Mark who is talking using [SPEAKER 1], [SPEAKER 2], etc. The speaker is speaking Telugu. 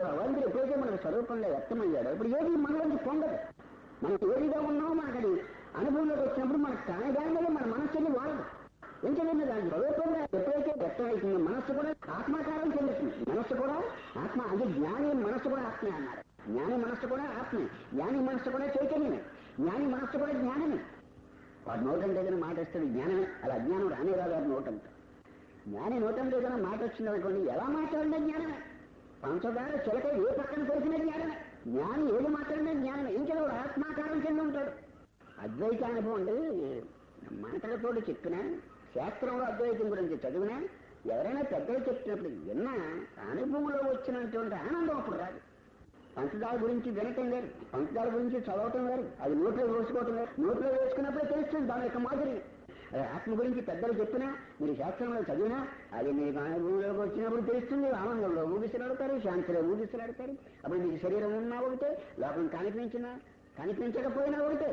[SPEAKER 1] భగవంతుడు ఎప్పుడైతే మనకు స్వరూపంలో వ్యక్తమయ్యాడో ఇప్పుడు ఏది మనలోంచి పొందదు. మనం ఏదిగా ఉన్నామో మనకు అది అనుభవంలోకి వచ్చినప్పుడు మనకు కానీ దాని మీద మన మనస్సుని వాడదు. ఎందుకంటే దాని స్వరూపంగా ఎప్పుడైతే వ్యక్తమవుతుందో మనస్సు కూడా ఆత్మాకారం చెందుతుంది. మనస్సు కూడా ఆత్మ అది జ్ఞాని మనస్సు కూడా ఆత్మే అన్నారు జ్ఞాని మనస్సు కూడా ఆత్మే. జ్ఞాని మనస్సు కూడా చైతన్యమే. జ్ఞాని మనస్సు కూడా జ్ఞానమే. వాడు నోటంటే ఏదైనా మాట వస్తుంది జ్ఞానమే. అలా అజ్ఞానం రానే రాదు వాడు నోటంటే జ్ఞాని నోటంటే ఏదైనా మాట వచ్చింది అనుకోండి ఎలా మాట్లాడినా జ్ఞానమే. పంచదార చిలక ఏ పక్కన దొరికిన జ్ఞానమే. జ్ఞానం ఏది మాత్రమే జ్ఞానమే. ఇంకెవరు ఆత్మాకారం చెంది ఉంటాడు. అద్వైత అనుభవం అంటే మాటలతోటి చెప్పినా శాస్త్రంలో అద్వైతం గురించి చదివినా ఎవరైనా పెద్దలు చెప్పినప్పుడు విన్నా అనుభవంలో వచ్చినటువంటి ఆనందం అప్పుడు రాదు. పంచదార గురించి వినటం లేదు పంచదార గురించి చదవటం లేదు అది నోట్లో వేసుకోవటం లేదు నోట్లో వేసుకున్నప్పుడే తెలుస్తుంది దాని యొక్క మాదిరి. ఆత్మ గురించి పెద్దలు చెప్పినా మీరు శాస్త్రంలో చదివినా అది మీ భూమిలోకి వచ్చినప్పుడు తెలుస్తుంది. ఆనందంలో ఊగిసలాడతారు శాంతిలో ఊగిసలాడతారు అప్పుడు మీకు శరీరం ఉన్నా ఒకటే లోపల కనిపించినా కనిపించకపోయినా ఒకటే.